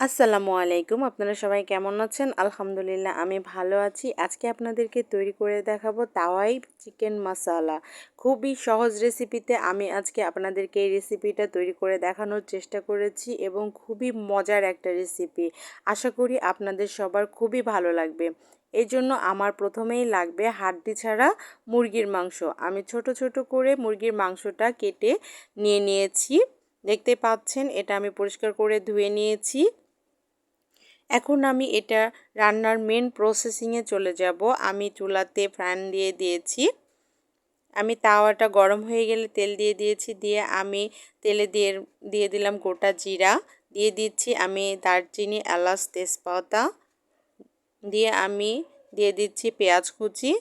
আসসালামু আলাইকুম। আপনারা সবাই কেমন আছেন? আলহামদুলিল্লাহ, আমি ভালো আছি। আজকে আপনাদেরকে তৈরি করে দেখাবো তাওয়াই চিকেন মশালা খুবই সহজ রেসিপিতে আমি আজকে আপনাদেরকে এই রেসিপিটা তৈরি করে দেখানোর চেষ্টা করেছি এবং খুবই মজার একটা রেসিপি। আশা করি আপনাদের সবার খুবই ভালো লাগবে। এই জন্য আমার প্রথমেই লাগবে হাড্ডি ছাড়া মুরগির মাংস। আমি ছোট ছোট করে মুরগির মাংসটা কেটে নিয়ে নিয়েছি। দেখতে পাচ্ছেন, এটা আমি পরিষ্কার করে ধুয়ে নিয়েছি। এখন আমি এটা রান্নার মেন প্রসেসিংয়ে চলে যাব। আমি চুলাতে ফ্যান দিয়ে দিয়েছি। আমি তাওয়াটা গরম হয়ে গেলে তেল দিয়ে দিয়েছি। দিয়ে আমি তেলে দিয়ে দিয়ে দিলাম গোটা জিরা। দিয়ে দিচ্ছি আমি দারচিনি, এলাচ, তেজপাতা। দিয়ে আমি, দিয়ে দিচ্ছি পেঁয়াজ কুচি।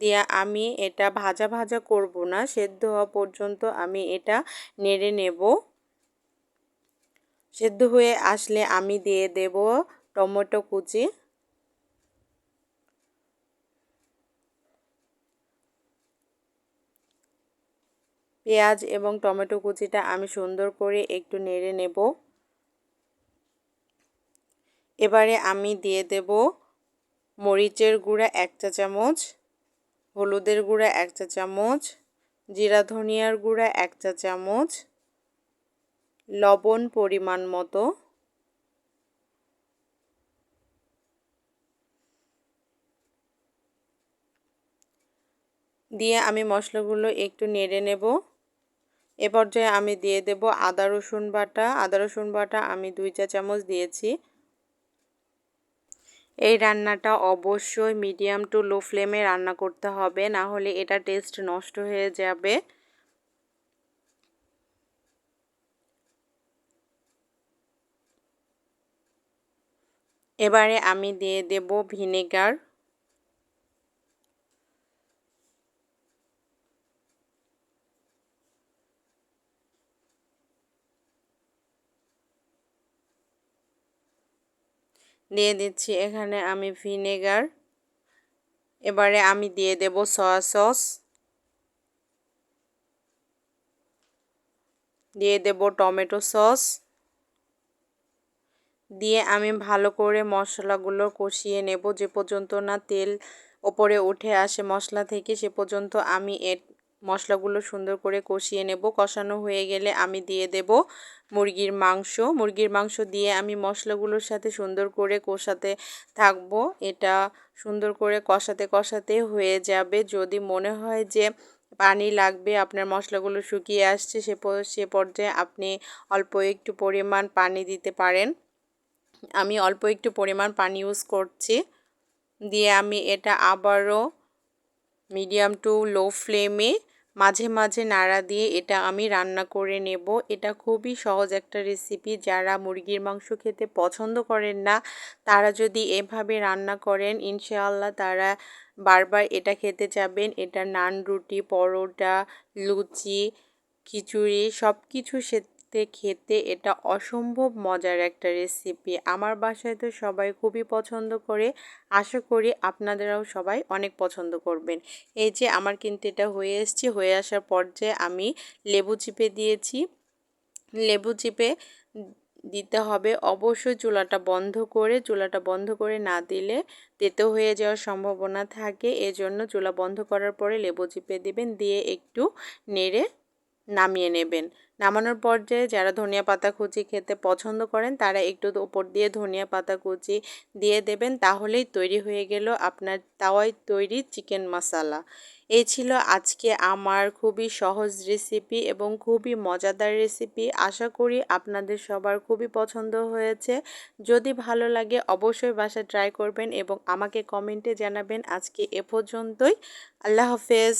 দিয়ে আমি এটা ভাজা ভাজা করব না। সেদ্ধ হওয়া পর্যন্ত আমি এটা নেড়ে নেব। সেদ্ধ হয়ে আসলে আমি দিয়ে দেব টমেটো কুচি। পেঁয়াজ এবং টমেটো কুচিটা আমি সুন্দর করে একটু নেড়ে নেব। এবারে আমি দিয়ে দেব মরিচের গুঁড়া এক চা চামচ, হলুদের গুঁড়া এক চা চামচ, জিরা ধনিয়ার গুঁড়া এক চা চামচ, লবণ পরিমাণ মতো। দিয়ে আমি মশলাগুলো একটু নেড়ে নেব। এ পর্যায়ে আমি দিয়ে দেব আদা, রসুন বাটা। আদা, রসুন বাটা আমি দুই চা চামচ দিয়েছি। এই রান্নাটা অবশ্যই মিডিয়াম টু লো ফ্লেমে রান্না করতে হবে, না হলে এটা টেস্ট নষ্ট হয়ে যাবে। এবারে আমি দিয়ে দেব ভিনেগার। দিয়ে দিচ্ছি এখানে আমি ভিনেগার। এবারে আমি দিয়ে দেব সয়া সস দিয়ে দেব টমেটো সস দিয়ে আমি ভালো করে মশলাগুলো কষিয়ে নেব। যে পর্যন্ত না তেল ওপরে উঠে আসে মশলা থেকে, সে পর্যন্ত আমি এর মশলাগুলো সুন্দর করে কষিয়ে নেব। কষানো হয়ে গেলে আমি দিয়ে দেব মুরগির মাংস। মুরগির মাংস দিয়ে আমি মশলাগুলোর সাথে সুন্দর করে কষাতে থাকব। এটা সুন্দর করে কষাতে কষাতে হয়ে যাবে। যদি মনে হয় যে পানি লাগবে, আপনার মশলাগুলো শুকিয়ে আসছে, সে সে পর্যায়ে আপনি অল্প একটু পরিমাণ পানি দিতে পারেন। আমি অল্প একটু পরিমাণ পানি ইউজ করছি। দিয়ে আমি এটা আবারও মিডিয়াম টু লো ফ্লেমে মাঝে মাঝে নাড়া দিয়ে এটা আমি রান্না করে নেব। এটা খুবই সহজ একটা রেসিপি যারা মুরগির মাংস খেতে পছন্দ করেন না, তারা যদি এভাবে রান্না করেন, ইনশাআল্লাহ তারা বারবার এটা খেতে যাবেন। এটা নান, রুটি, পরোটা, লুচি, খিচুড়ি সব কিছু সাথে খেতে এটা অসম্ভব মজার একটা রেসিপি আমার বাসায় তো সবাই খুবই পছন্দ করে। আশা করি আপনাদেরাও সবাই অনেক পছন্দ করবেন। এই যে আমার কিন্তু এটা হয়ে এসছে। হয়ে আসার পর্যায়ে আমি লেবু চিপে দিয়েছি। লেবু চিপে দিতে হবে অবশ্যই চুলাটা বন্ধ করে। চুলাটা বন্ধ করে না দিলে তেতো হয়ে যাওয়ার সম্ভাবনা থাকে। এজন্য চুলা বন্ধ করার পরে লেবু চিপে দিবেন। দিয়ে একটু নেড়ে নামিয়ে নেবেন। নামানোর পর্যায়ে যারা ধনিয়া পাতা কুচি খেতে পছন্দ করেন, তারা একটু ওপর দিয়ে ধনিয়া পাতা কুচি দিয়ে দেবেন, তাহলেই তৈরি হয়ে গেল আপনার তাওয়াই তৈরি চিকেন মশালা। এই ছিল আজকে আমার খুবই সহজ রেসিপি এবং খুবই মজাদার রেসিপি আশা করি আপনাদের সবার খুবই পছন্দ হয়েছে। যদি ভালো লাগে অবশ্যই বাসা ট্রাই করবেন এবং আমাকে কমেন্টে জানাবেন। আজকে এ পর্যন্তই। আল্লাহ হাফেজ।